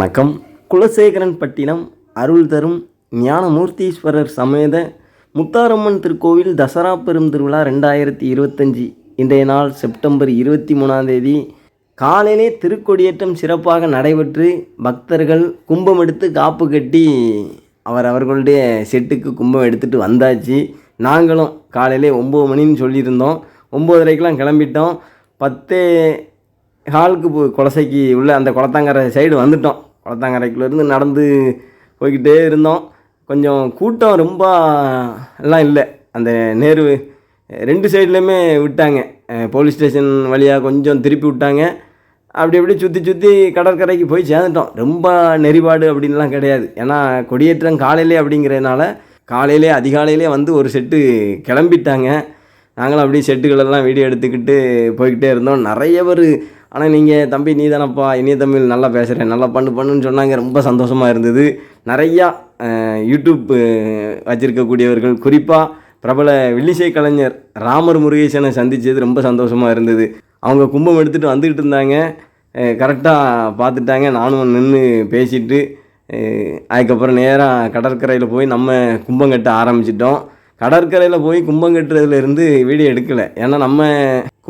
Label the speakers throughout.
Speaker 1: வணக்கம். குலசேகரன் பட்டினம் அருள் தரும் ஞானமூர்த்தீஸ்வரர் சமேத முத்தாரம்மன் திருக்கோவில் தசரா பெருந்திருவிழா ரெண்டாயிரத்தி இருபத்தஞ்சி. இன்றைய நாள் செப்டம்பர் இருபத்தி மூணாம் தேதி. காலையிலே திருக்கொடியேற்றம் சிறப்பாக நடைபெற்று பக்தர்கள் கும்பம் எடுத்து காப்பு கட்டி அவர் அவர்களுடைய செட்டுக்கு கும்பம் எடுத்துகிட்டு வந்தாச்சு. நாங்களும் காலையிலே ஒம்பது மணின்னு சொல்லியிருந்தோம். ஒம்போதரைக்கெலாம் கிளம்பிட்டோம். பத்து ஹாலுக்கு குலசைக்கு உள்ள அந்த குளத்தாங்கரை சைடு வந்துட்டோம். குளத்தாங்கரைக்குள்ளேருந்து நடந்து போய்கிட்டே இருந்தோம். கொஞ்சம் கூட்டம் ரொம்ப எல்லாம் இல்லை. அந்த நேரு ரெண்டு சைட்லேயுமே விட்டாங்க. போலீஸ் ஸ்டேஷன் வழியாக கொஞ்சம் திருப்பி விட்டாங்க. அப்படி அப்படி சுற்றி சுற்றி கடற்கரைக்கு போய் சேர்ந்துட்டோம். ரொம்ப நெறிபாடு அப்படின்லாம் கிடையாது. ஏன்னா கொடியேற்றம் காலையிலே அப்படிங்கிறதுனால காலையிலே அதிகாலையிலே வந்து ஒரு செட்டு கிளம்பிட்டாங்க. நாங்களும் அப்படியே செட்டுகளெல்லாம் வீடியோ எடுத்துக்கிட்டு போய்கிட்டே இருந்தோம். நிறைய பேர் ஆனால் நீங்கள் தம்பி நீ தானப்பா இனிய தமிழ் நல்லா பேசுகிறேன் நல்லா பண்ணு பண்ணுன்னு சொன்னாங்க. ரொம்ப சந்தோஷமாக இருந்தது. நிறையா யூடியூப் வச்சுருக்கக்கூடியவர்கள் குறிப்பாக பிரபல வில்லிசை கலைஞர் ராமர் முருகேசனை சந்தித்தது ரொம்ப சந்தோஷமாக இருந்தது. அவங்க கும்பம் எடுத்துகிட்டு வந்துக்கிட்டு இருந்தாங்க. கரெக்டாக பார்த்துட்டாங்க. நானும் நின்று பேசிட்டு அதுக்கப்புறம் நேராக கடற்கரையில் போய் நம்ம கும்பம் கட்ட ஆரம்பிச்சிட்டோம். கடற்கரையில் போய் கும்பம் கட்டுறதுலேருந்து வீடியோ எடுக்கலை. ஏன்னா நம்ம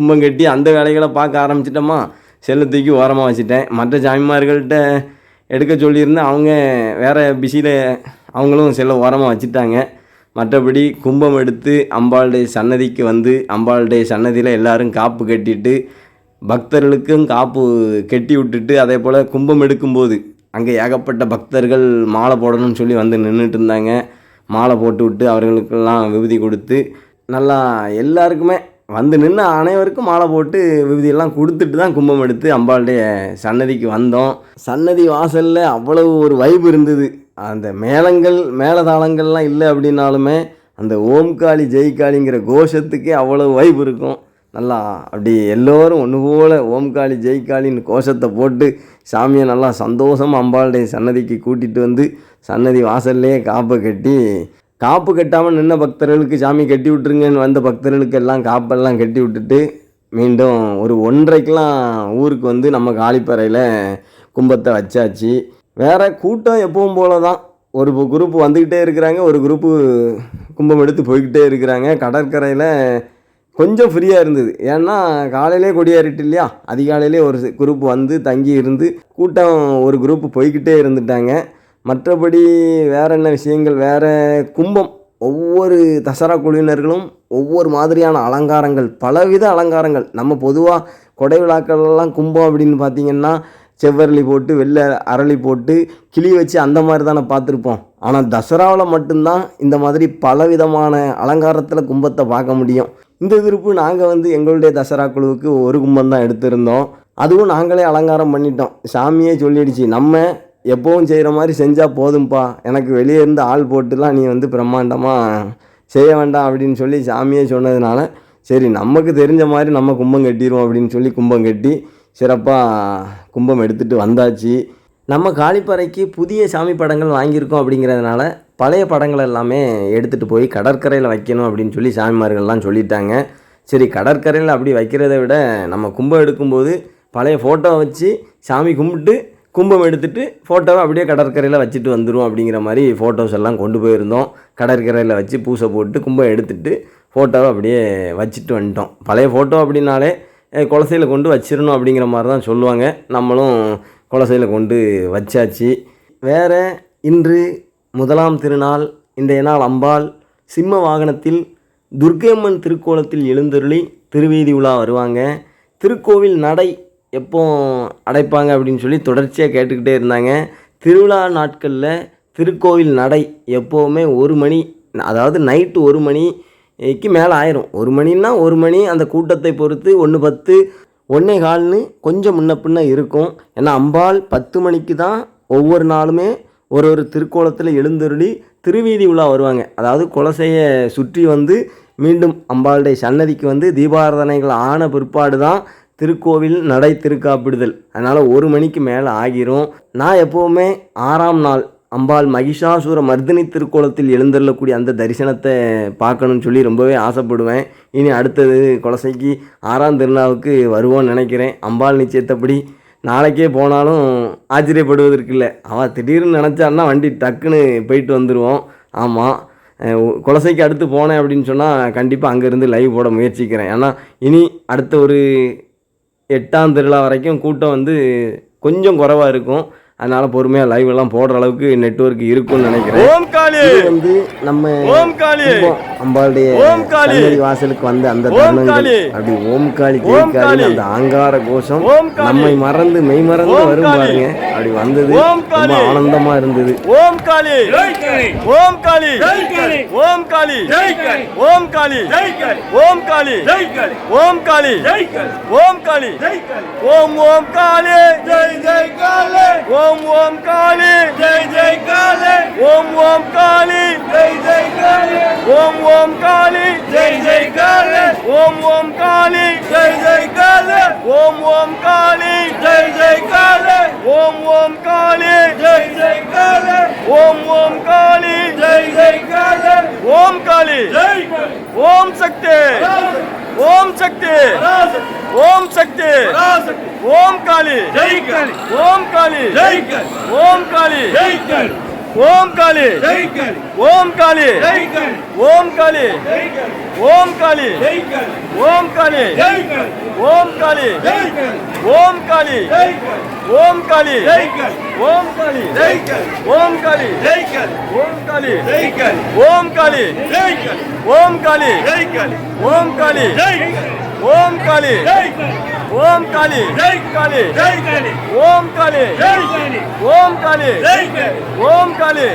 Speaker 1: கும்பம் கட்டி அந்த வேலைகளை பார்க்க ஆரம்பிச்சிட்டோமா? செல்லை தூக்கி ஓரமாக வச்சுட்டேன். மற்ற சாமிமார்கள்ட்ட எடுக்க சொல்லியிருந்தேன். அவங்க வேறு பிஸியில் அவங்களும் செல்லை ஓரமாக வச்சுட்டாங்க. மற்றபடி கும்பம் எடுத்து அம்பாளுடைய சன்னதிக்கு வந்து அம்பாளுடைய சன்னதியில் எல்லோரும் காப்பு கட்டிட்டு பக்தர்களுக்கும் காப்பு கட்டி விட்டுட்டு அதே போல் கும்பம் எடுக்கும்போது அங்கே ஏகப்பட்ட பக்தர்கள் மாலை போடணும்னு சொல்லி வந்து நின்றுட்டு இருந்தாங்க. மாலை போட்டு விட்டு அவர்களுக்கெல்லாம் விபூதி கொடுத்து நல்லா எல்லாருக்குமே வந்து நின்று அனைவருக்கும் மாலை போட்டு விபதியெல்லாம் கொடுத்துட்டு தான் கும்பம் எடுத்து அம்பாளுடைய சன்னதிக்கு வந்தோம். சன்னதி வாசலில் அவ்வளவு ஒரு வைப் இருந்தது. அந்த மேளங்கள் மேளதாளங்கள்லாம் இல்லை அப்படின்னாலுமே அந்த ஓம்காளி ஜெய்காளிங்கிற கோஷத்துக்கே அவ்வளவு வைப் இருக்கும். நல்லா அப்படி எல்லோரும் ஒன்று போல் ஓம்காளி ஜெய்காளின்னு கோஷத்தை போட்டு சாமியை நல்லா சந்தோஷமாக அம்பாளுடைய சன்னதிக்கு கூட்டிகிட்டு வந்து சன்னதி வாசல்லையே காப்பை கட்டி காப்பு கட்டாமல் நின்ன பக்தர்களுக்கு சாமி கட்டி விட்டுருங்கன்னு வந்த பக்தர்களுக்கு எல்லாம் காப்பெல்லாம் கட்டி விட்டுட்டு மீண்டும் ஒரு ஒன்றரைக்கெலாம் ஊருக்கு வந்து நம்ம காளிப்பறையில் கும்பத்தை வச்சாச்சு. வேற கூட்டம் எப்பவும் போல தான் ஒரு குரூப் வந்துக்கிட்டே இருக்கிறாங்க ஒரு குரூப்பு கும்பம் எடுத்து போய்கிட்டே இருக்கிறாங்க. கடற்கரையில் கொஞ்சம் ஃப்ரீயாக இருந்தது. ஏன்னா காலையிலே கொடியாறிட்டு இல்லையா? அதிகாலையிலே ஒரு குரூப் வந்து தங்கி இருந்து கூட்டம் ஒரு குரூப் போய்கிட்டே இருந்துட்டாங்க. மற்றபடி வேறு என்ன விஷயங்கள்? வேறு கும்பம். ஒவ்வொரு தசரா குழுவினர்களும் ஒவ்வொரு மாதிரியான அலங்காரங்கள் பலவித அலங்காரங்கள். நம்ம பொதுவாக கொடை விழாக்கள்லாம் கும்பம் அப்படின்னு பார்த்தீங்கன்னா செவ்வரளி போட்டு வெள்ளை அரளி போட்டு கிளி வச்சு அந்த மாதிரி தானே பார்த்துருப்போம். ஆனால் தசராவில் மட்டும்தான் இந்த மாதிரி பலவிதமான அலங்காரத்தில் கும்பத்தை பார்க்க முடியும். இந்த திருப்பு நாங்கள் வந்து எங்களுடைய தசரா குழுவுக்கு ஒரு கும்பம் தான் எடுத்திருந்தோம். அதுவும் நாங்களே அலங்காரம் பண்ணிட்டோம். சாமியே சொல்லிடுச்சு நம்ம எப்பவும் செய்கிற மாதிரி செஞ்சால் போதும்ப்பா எனக்கு வெளியே இருந்து ஆள் போட்டுலாம் நீ வந்து பிரம்மாண்டமாக செய்ய வேண்டாம் அப்படின்னு சொல்லி சாமியே சொன்னதுனால சரி நமக்கு தெரிஞ்ச மாதிரி நம்ம கும்பம் கட்டிடுவோம் அப்படின்னு சொல்லி கும்பம் கட்டி சிறப்பாக கும்பம் எடுத்துகிட்டு வந்தாச்சு. நம்ம காளிப்பறைக்கு புதிய சாமி படங்கள் வாங்கியிருக்கோம் அப்படிங்கிறதுனால பழைய படங்கள் எல்லாமே எடுத்துகிட்டு போய் கடற்கரையில் வைக்கணும் அப்படின்னு சொல்லி சாமிமார்கள்லாம் சொல்லிட்டாங்க. சரி கடற்கரையில் அப்படி வைக்கிறத விட நம்ம கும்பம் எடுக்கும்போது பழைய ஃபோட்டோ வச்சு சாமி கும்பிட்டு கும்பம் எடுத்துட்டு ஃபோட்டோவை அப்படியே கடற்கரையில் வச்சுட்டு வந்துடும் அப்படிங்கிற மாதிரி ஃபோட்டோஸ் எல்லாம் கொண்டு போயிருந்தோம். கடற்கரையில் வச்சு பூசை போட்டு கும்பம் எடுத்துட்டு ஃபோட்டோவை அப்படியே வச்சுட்டு வந்துட்டோம். பழைய ஃபோட்டோ அப்படின்னாலே குலசையில் கொண்டு வச்சிடணும் அப்படிங்கிற மாதிரி தான் சொல்லுவாங்க. நம்மளும் குலசையில் கொண்டு வச்சாச்சு. வேற இன்று முதலாம் திருநாள் இன்றைய நாள் அம்பாள் சிம்ம வாகனத்தில் துர்க்கையம்மன் திருக்கோலத்தில் எழுந்தருளி திருவீதி உலா வருவாங்க. திருக்கோவில் நடை எப்போ அடைப்பாங்க அப்படின்னு சொல்லி தொடர்ச்சியாக கேட்டுக்கிட்டே இருந்தாங்க. திருவிழா நாட்களில் திருக்கோவில் நடை எப்போவுமே ஒரு மணி அதாவது நைட்டு ஒரு மணிக்கு மேலே ஆயிரும். ஒரு மணின்னா ஒரு மணி அந்த கூட்டத்தை பொறுத்து ஒன்று பத்து ஒன்றே கால்னு கொஞ்சம் முன்ன பின்ன இருக்கும். ஏன்னா அம்பாள் பத்து மணிக்கு தான் ஒவ்வொரு நாளுமே ஒரு ஒரு திருக்கோலத்தில் எழுந்தருளி திருவீதி உலா வருவாங்க. அதாவது குலசையை சுற்றி வந்து மீண்டும் அம்பாளுடைய சன்னதிக்கு வந்து தீபாராதனைகள் ஆன பிற்பாடு தான் திருக்கோவில் நடை திருக்காப்பிடுதல். அதனால் ஒரு மணிக்கு மேலே ஆகிரும். நான் எப்போவுமே ஆறாம் நாள் அம்பாள் மகிஷாசுர மர்தினி திருக்கோலத்தில் எழுந்தருளக்கூடிய அந்த தரிசனத்தை பார்க்கணும்னு சொல்லி ரொம்பவே ஆசைப்படுவேன். இனி அடுத்தது குலசைக்கு ஆறாம் திருநாவுக்கு வருவோன்னு நினைக்கிறேன். அம்பாள் நிச்சயத்தப்படி நாளைக்கே போனாலும் ஆச்சரியப்படுவதற்கு இல்லை. அவள் திடீர்னு நினச்சான்னா வண்டி டக்குன்னு போயிட்டு வந்துடுவோம் ஆமாம் குலசைக்கு அடுத்து போனேன் அப்படின்னு சொன்னால் கண்டிப்பாக அங்கேருந்து லைவ் போட முயற்சிக்கிறேன். ஏன்னா இனி அடுத்த ஒரு எட்டாம் திருவிழா வரைக்கும் கூட்டம் வந்து கொஞ்சம் குறைவாக இருக்கும். அதனால பொறுமையாக லைவ் எல்லாம் போடுற அளவுக்கு நெட்ஒர்க் இருக்கும்னு நினைக்கிறேன்
Speaker 2: ஓம் காளி
Speaker 1: வந்து நம்ம
Speaker 2: ஓம் காளி
Speaker 1: அம்பாளுடைய வாசலுக்கு வந்த அந்த தருணங்கள் அப்படி ஓம் காளி
Speaker 2: ஜெய்காளி
Speaker 1: அந்த ஆங்கார கோஷம் நம்மை மறந்து மெய் மறந்து வரும் பாருங்க அப்படி வந்தது ரொம்ப ஆனந்தமா இருந்தது
Speaker 2: ஓம் காளி ஓம் காளி ஓம் காளி ஓம் காளி ஓம் காளி ஓம் காளி ஓம் காளி ஓம் ஓம் காளி
Speaker 3: ஜெய் ஜெய் காளி
Speaker 2: ஓம் காளி.
Speaker 3: ஜெய் ஜெய் காளி.
Speaker 2: ஓம் ஓம் காளி.
Speaker 3: ஜெய் ஜெய் காளி.
Speaker 2: ஓம் ஓம் காளி.
Speaker 3: ஜெய் ஜெய் காளி.
Speaker 2: ஓம் ஓம் காளி.
Speaker 3: ஜெய் ஜெய் காளி.
Speaker 2: ஓம் சக்தி
Speaker 3: பராசக்தி
Speaker 2: ஓம் காளி
Speaker 3: ஜெய் காளி
Speaker 2: ஓம் காளி
Speaker 3: ஜெய் காளி
Speaker 2: ஓம் காளி
Speaker 3: ஜெய் காளி
Speaker 2: ஓம் காளி
Speaker 3: ஜெய் காளி
Speaker 2: ஓம் காளி
Speaker 3: ஜெய் காளி
Speaker 2: ஓம் காளி
Speaker 3: ஜெய் காளி
Speaker 2: ஓம் காளி
Speaker 3: ஜெய் காளி
Speaker 2: ஓம் காளி
Speaker 3: ஜெய் காளி
Speaker 2: ஓம் காளி
Speaker 3: ஜெய் காளி
Speaker 2: ஓம் காளி
Speaker 3: ஜெய் காளி
Speaker 2: ஓம் காளி
Speaker 3: ஜெய் காளி
Speaker 2: ஓம் காளி
Speaker 3: ஜெய் காளி
Speaker 2: ஓம் காளி
Speaker 3: ஜெய் காளி
Speaker 2: ஓம் காளி
Speaker 3: ஜெய் காளி
Speaker 2: ஓம் காளி
Speaker 3: ஜெய் காளி
Speaker 2: ஓம் காளி
Speaker 3: ஜெய் காளி
Speaker 2: ஓம் காளி
Speaker 3: ఓం కాళీ
Speaker 2: ఓం కాళీ
Speaker 3: కాళీ ఓం
Speaker 2: కాళీ ఓం
Speaker 3: కాళీ ఓం
Speaker 2: కాళీ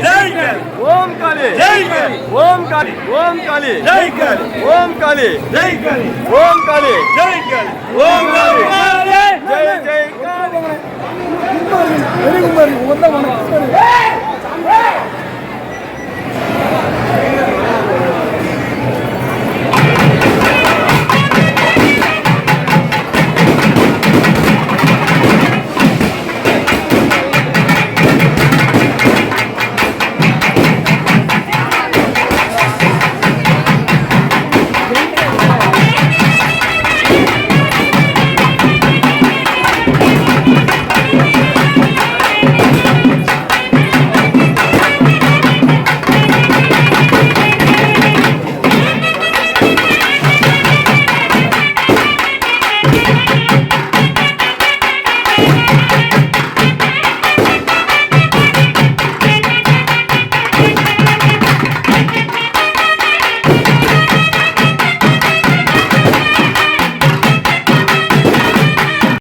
Speaker 2: ఓం
Speaker 3: కాళీ ఓం
Speaker 2: కాళీ ఓం కాళీ ఓం
Speaker 3: కాళీ ఓం
Speaker 2: కాళీ ఓం
Speaker 3: కాళీ జై
Speaker 2: Yeah!